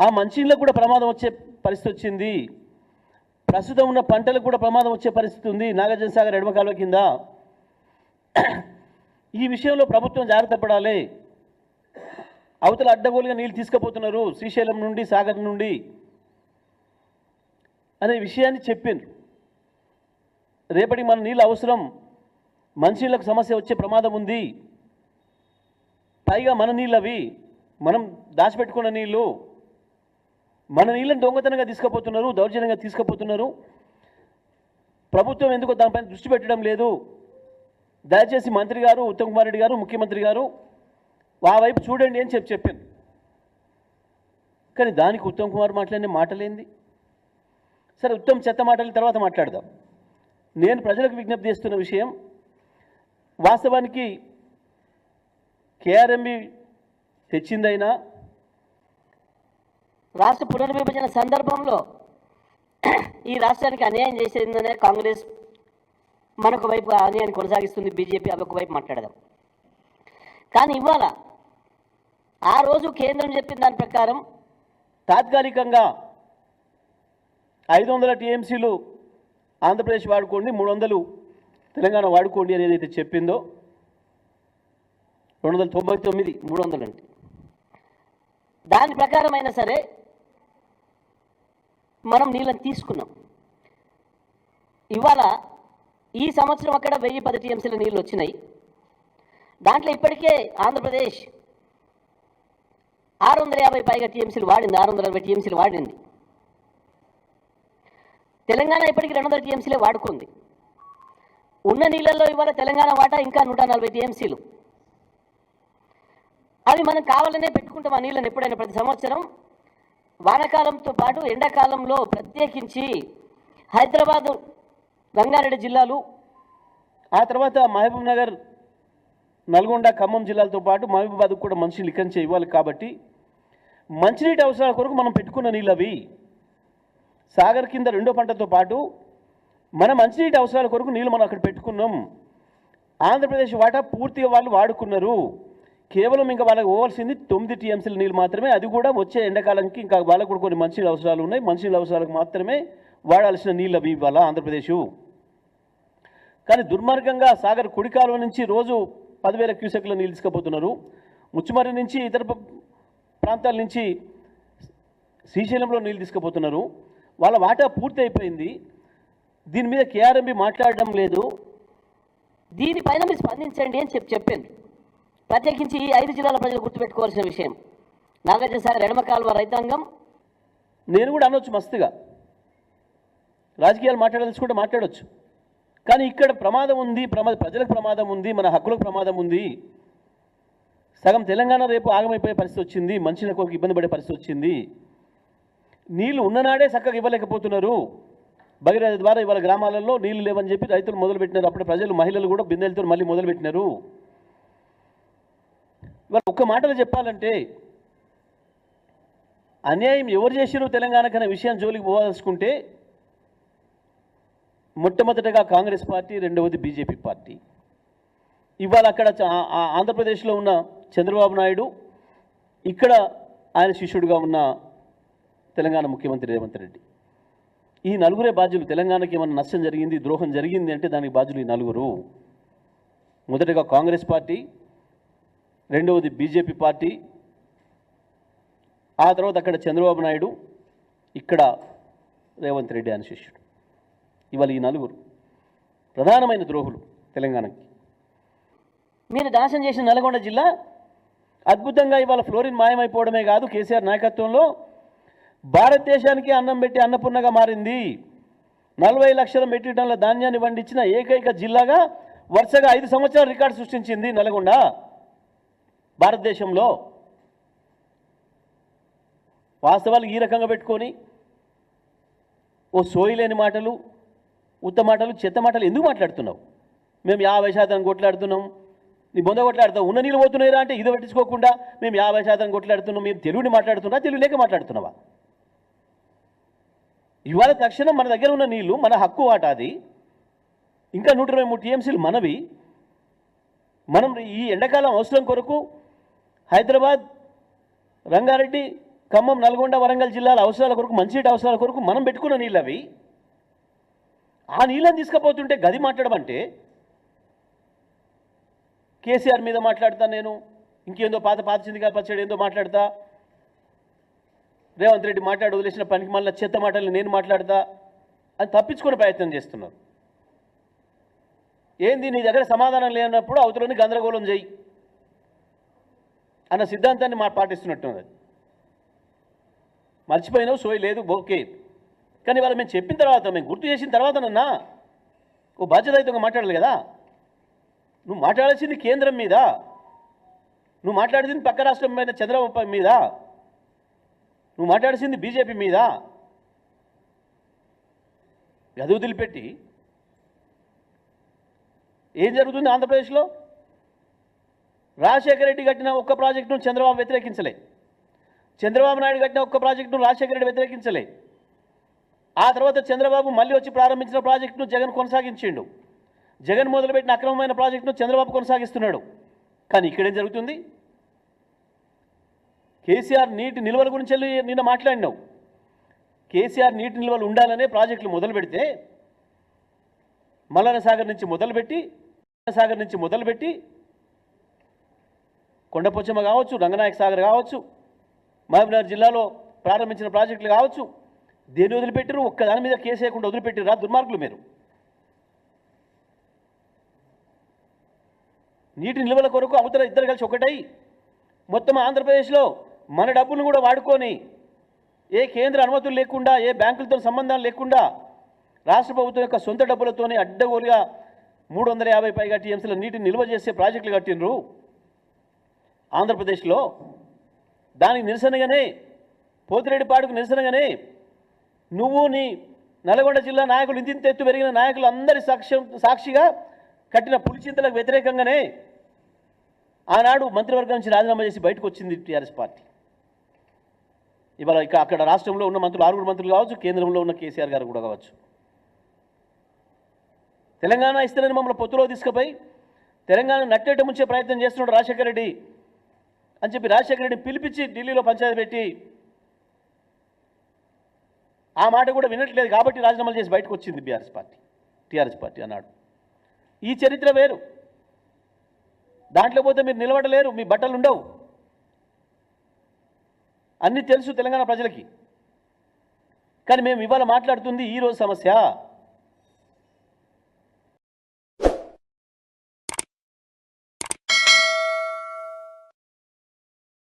ఆ మంచినీళ్ళకు కూడా ప్రమాదం వచ్చే పరిస్థితి వచ్చింది. ప్రస్తుతం ఉన్న పంటలకు కూడా ప్రమాదం వచ్చే పరిస్థితి ఉంది. నాగార్జున సాగర్ ఎడమ కాలువ కింద. ఈ విషయంలో ప్రభుత్వం జాగ్రత్త పడాలి. అవతల అడ్డగోలుగా నీళ్ళు తీసుకుపోతున్నారు. శ్రీశైలం నుండి సాగర్ నుండి అనే విషయాన్ని చెప్పిండ్రు రేపటి మన నీళ్ళు అవసరం. మనుషులకు సమస్య వచ్చే ప్రమాదం ఉంది. పైగా మన నీళ్ళు అవి మనం దాచిపెట్టుకున్న నీళ్ళు. మన నీళ్ళని దొంగతనంగా తీసుకుపోతున్నారు దౌర్జన్యంగా తీసుకుపోతున్నారు. ప్రభుత్వం ఎందుకో దానిపైన దృష్టి పెట్టడం లేదు? దయచేసి మంత్రి గారు ఉత్తమ్ కుమార్ రెడ్డి గారు ముఖ్యమంత్రి గారు ఆ వైపు చూడండి అని చెప్పి చెప్పాను కానీ దానికి ఉత్తమ్ కుమార్ మాట్లాడిన మాటలేంది? సరే ఉత్తమ్ చెత్త మాటల తర్వాత మాట్లాడదాం. నేను ప్రజలకు విజ్ఞప్తి చేస్తున్న విషయం వాస్తవానికి కేఆర్ఎంబి తెచ్చిందైనా రాష్ట్ర పునర్విభజన సందర్భంలో ఈ రాష్ట్రానికి అన్యాయం చేసేందనే కాంగ్రెస్ మనొక వైపు అన్యాయాన్ని కొనసాగిస్తుంది బీజేపీ అదొక వైపు మాట్లాడదాం. కానీ ఇవాళ ఆ రోజు కేంద్రం చెప్పిన దాని ప్రకారం తాత్కాలికంగా ఐదు వందల టీఎంసీలు ఆంధ్రప్రదేశ్ వాడుకోండి మూడు వందలు తెలంగాణ వాడుకోండి అని ఏదైతే చెప్పిందో రెండు వందల తొంభై తొమ్మిది మూడు వందలు అంటే. దాని ప్రకారం అయినా సరే మనం నీళ్ళని తీసుకున్నాం. ఇవాళ ఈ సంవత్సరం అక్కడ వెయ్యి పది టీఎంసీల నీళ్ళు వచ్చినాయి. దాంట్లో ఇప్పటికే ఆంధ్రప్రదేశ్ ఆరు వందల యాభై పైగా టీఎంసీలు వాడింది ఆరు వందల అరవై టీఎంసీలు వాడింది. తెలంగాణ ఇప్పటికి రెండు వందల టీఎంసీలే వాడుకుంది. ఉన్న నీళ్ళల్లో ఇవాళ తెలంగాణ వాటా ఇంకా నూట నలభై టీఎంసీలు. అవి మనం కావాలనే పెట్టుకుంటాం ఆ నీళ్ళని ఎప్పుడైనా ప్రతి సంవత్సరం. వానాకాలంతో పాటు ఎండాకాలంలో ప్రత్యేకించి హైదరాబాదు రంగారెడ్డి జిల్లాలు ఆ తర్వాత మహబూబ్ నగర్ నల్గొండ ఖమ్మం జిల్లాలతో పాటు మహబూబాబాద్కు కూడా మంచినీళ్ళు ఇక్కడి ఇవ్వాలి కాబట్టి మంచినీటి అవసరాల కొరకు మనం పెట్టుకున్న నీళ్ళు అవి సాగర్ కింద రెండో పంటతో పాటు మన మంచినీటి అవసరాల కొరకు నీళ్ళు మనం అక్కడ పెట్టుకున్నాం. ఆంధ్రప్రదేశ్ వాటా పూర్తిగా వాళ్ళు వాడుకున్నారు. కేవలం ఇంకా వాళ్ళకి పోవాల్సింది తొమ్మిది టీఎంసీల నీళ్ళు మాత్రమే. అది కూడా వచ్చే ఎండాకాలంకి ఇంకా వాళ్ళకు కూడా కొన్ని మంచి అవసరాలు ఉన్నాయి. మంచి అవసరాలకు మాత్రమే వాడాల్సిన నీళ్ళు అవి ఇవ్వాలా ఆంధ్రప్రదేశ్. కానీ దుర్మార్గంగా సాగర్ కుడి కాలువ నుంచి రోజు పదివేల క్యూసెక్ల నీళ్ళు తీసుకుపోతున్నారు. ముచ్చుమర్రి నుంచి ఇతర ప్రాంతాల నుంచి శ్రీశైలంలో నీళ్ళు తీసుకుపోతున్నారు. వాళ్ళ వాటా పూర్తి అయిపోయింది. దీని మీద కేఆర్ఎంబి మాట్లాడడం లేదు. దీనిపైన మీరు స్పందించండి అని చెప్పి చెప్పాను. ప్రత్యేకించి ఈ ఐదు జిల్లాల ప్రజలు గుర్తుపెట్టుకోవాల్సిన విషయం. నాగార్జున సాగర్ ఎడమ కాలువ రైతాంగం. నేను కూడా అనొచ్చు మస్తుగా. రాజకీయాలు మాట్లాడదలుచుకుంటే మాట్లాడొచ్చు. కానీ ఇక్కడ ప్రమాదం ఉంది ప్రమాద ప్రజలకు ప్రమాదం ఉంది మన హక్కులకు ప్రమాదం ఉంది. సగం తెలంగాణ రేపు ఆగమైపోయే పరిస్థితి వచ్చింది మంచి కొరకు ఇబ్బంది పడే పరిస్థితి వచ్చింది. నీళ్ళు ఉన్ననాడే చక్కగా ఇవ్వలేకపోతున్నారు. భగీరథ ద్వారా ఇవాళ గ్రామాలలో నీళ్ళు లేవని చెప్పి రైతులు మొదలుపెట్టినారు. అప్పుడు ప్రజలు మహిళలు కూడా బిందెలతో మళ్ళీ మొదలుపెట్టినారు. ఇవాళ ఒక్క మాటలో చెప్పాలంటే అన్యాయం ఎవరు చేసిరు తెలంగాణకు అనే విషయం జోలికి పోవాల్సుకుంటే మొట్టమొదటగా కాంగ్రెస్ పార్టీ రెండవది బీజేపీ పార్టీ. ఇవాళ అక్కడ ఆంధ్రప్రదేశ్లో ఉన్న చంద్రబాబు నాయుడు ఇక్కడ ఆయన శిష్యుడిగా ఉన్న తెలంగాణ ముఖ్యమంత్రి రేవంత్ రెడ్డి. ఈ నలుగురే బాధ్యులు తెలంగాణకి ఏమైనా నష్టం జరిగింది ద్రోహం జరిగింది అంటే దానికి బాధ్యులు ఈ నలుగురు. మొదటగా కాంగ్రెస్ పార్టీ రెండవది బీజేపీ పార్టీ. ఆ తర్వాత అక్కడ చంద్రబాబు నాయుడు ఇక్కడ రేవంత్ రెడ్డి అని శిష్యుడు. ఇవాళ ఈ నలుగురు ప్రధానమైన ద్రోహులు తెలంగాణకి. మీరు నాశనం చేసిన నల్గొండ జిల్లా అద్భుతంగా ఇవాళ ఫ్లోరిన్ మాయమైపోవడమే కాదు కేసీఆర్ నాయకత్వంలో. భారతదేశానికి అన్నం పెట్టి అన్నపూర్ణగా మారింది. నలభై లక్షల మెట్రిక్ టన్నుల ధాన్యాన్ని పండించిన ఏకైక జిల్లాగా వరుసగా ఐదు సంవత్సరాలు రికార్డు సృష్టించింది నల్గొండ. భారతదేశంలో వాస్తవాలు ఈ రకంగా పెట్టుకొని ఓ సోయిలేని మాటలు ఉత్త మాటలు చెత్త మాటలు ఎందుకు మాట్లాడుతున్నావు? మేము యాభై శాతం కొట్లాడుతున్నాం. నీ బొంద కొట్లాడుతావు. ఉన్న నీళ్ళు పోతున్నాయిరా అంటే ఇది పట్టించుకోకుండా మేము యాభై శాతం కొట్లాడుతున్నాం. మేము తెలుగుని మాట్లాడుతున్నా తెలుగు లేక మాట్లాడుతున్నావా? ఇవాళ తక్షణం మన దగ్గర ఉన్న నీళ్ళు మన హక్కు వాట అది ఇంకా నూట ఇరవై మూడు టీఎంసీలు మనవి. మనం ఈ ఎండాకాలం అవసరం కొరకు హైదరాబాద్ రంగారెడ్డి ఖమ్మం నల్గొండ వరంగల్ జిల్లాల అవసరాల కొరకు మంచినీటి అవసరాల కొరకు మనం పెట్టుకున్న నీళ్ళు అవి ఆ నీళ్ళని తీసుకుపోతుంటే గది మాట్లాడమంటే కేసీఆర్ మీద మాట్లాడతా నేను. ఇంకేందో పాత పాత చిందిగా పచ్చడి ఏందో మాట్లాడతా. రేవంత్ రెడ్డి మాట్లాడి వదిలేసిన పనికి మళ్ళీ చెత్త మాటలు నేను మాట్లాడతా. అని తప్పించుకునే ప్రయత్నం చేస్తున్నారు. ఏంది నీ దగ్గర సమాధానం లేనప్పుడు అవతలని గందరగోళం చేయి. అన్న సిద్ధాంతాన్ని మా పాటిస్తున్నట్టున్నది. మర్చిపోయినావు సోయి లేదు ఓకే. కానీ వాళ్ళు మేము చెప్పిన తర్వాత మేము గుర్తు చేసిన తర్వాత నన్నా ఓ బాధ్యతాయుతంగా మాట్లాడాలి కదా? నువ్వు మాట్లాడాల్సింది కేంద్రం మీద. నువ్వు మాట్లాడింది పక్క రాష్ట్రం మీద చంద్రబాబు మీద. నువ్వు మాట్లాడాల్సింది బీజేపీ మీద. గది వదిలిపెట్టి. ఏం జరుగుతుంది ఆంధ్రప్రదేశ్లో? రాజశేఖర రెడ్డి కట్టిన ఒక్క ప్రాజెక్టును చంద్రబాబు వ్యతిరేకించలే. చంద్రబాబు నాయుడు కట్టిన ఒక్క ప్రాజెక్టును రాజశేఖర రెడ్డి వ్యతిరేకించలే. ఆ తర్వాత చంద్రబాబు మళ్ళీ వచ్చి ప్రారంభించిన ప్రాజెక్టును జగన్ కొనసాగించిండు. జగన్ మొదలుపెట్టిన అక్రమమైన ప్రాజెక్టును చంద్రబాబు కొనసాగిస్తున్నాడు. కానీ ఇక్కడేం జరుగుతుంది? కేసీఆర్ నీటి నిల్వల గురించి వెళ్ళి నిన్న మాట్లాడినావు. కేసీఆర్ నీటి నిల్వలు ఉండాలనే ప్రాజెక్టులు మొదలు పెడితే మల్లన సాగర్ నుంచి మొదలుపెట్టి సాగర్ నుంచి మొదలుపెట్టి కొండపోచమ్మ కావచ్చు రంగనాయక సాగర్ కావచ్చు మహబూబ్నగర్ జిల్లాలో ప్రారంభించిన ప్రాజెక్టులు కావచ్చు దేని వదిలిపెట్టారు ఒక్క దాని మీద కేసు వేయకుండా వదిలిపెట్టారా దుర్మార్గులు మీరు? నీటి నిల్వల కొరకు అవతల ఇద్దరు కలిసి ఒకటై మొత్తం ఆంధ్రప్రదేశ్లో మన డబ్బును కూడా వాడుకొని ఏ కేంద్ర అనుమతులు లేకుండా ఏ బ్యాంకులతో సంబంధాలు లేకుండా రాష్ట్ర ప్రభుత్వం యొక్క సొంత డబ్బులతోనే అడ్డగోలుగా మూడు వందల యాభై పైగా టీఎంసీల నీటిని నిల్వ చేసే ప్రాజెక్టులు కట్టినరు ఆంధ్రప్రదేశ్లో దానికి నిరసనగానే పోతిరెడ్డిపాడుకు నిరసనగానే నువ్వు నీ నల్గొండ జిల్లా నాయకులు ఇంతింత ఎత్తు పెరిగిన నాయకులు అందరి సాక్ష్యం సాక్షిగా కట్టిన పులిచింతలకు వ్యతిరేకంగానే ఆనాడు మంత్రివర్గం నుంచి రాజీనామా చేసి బయటకు వచ్చింది టీఆర్ఎస్ పార్టీ. ఇవాళ ఇక అక్కడ రాష్ట్రంలో ఉన్న మంత్రులు ఆరుగురు మంత్రులు కావచ్చు కేంద్రంలో ఉన్న కేసీఆర్ గారు కూడా కావచ్చు. తెలంగాణ ఇస్తారని మమ్మల్ని పొత్తులో తీసుకుపోయి తెలంగాణ నట్టేట ముంచే ప్రయత్నం చేస్తున్నాడు రాజశేఖర రెడ్డి. అని చెప్పి రాజశేఖర రెడ్డిని పిలిపించి ఢిల్లీలో పంచాయతీ పెట్టి ఆ మాట కూడా వినట్లేదు కాబట్టి రాజీనామాలు చేసి బయటకు వచ్చింది బీఆర్ఎస్ పార్టీ టీఆర్ఎస్ పార్టీ అన్నాడు. ఈ చరిత్ర వేరు. దాంట్లో పోతే మీరు నిలబడలేరు మీ బట్టలు ఉండవు. అన్నీ తెలుసు తెలంగాణ ప్రజలకి. కానీ మేము ఇవాళ మాట్లాడుతుంది ఈరోజు సమస్య.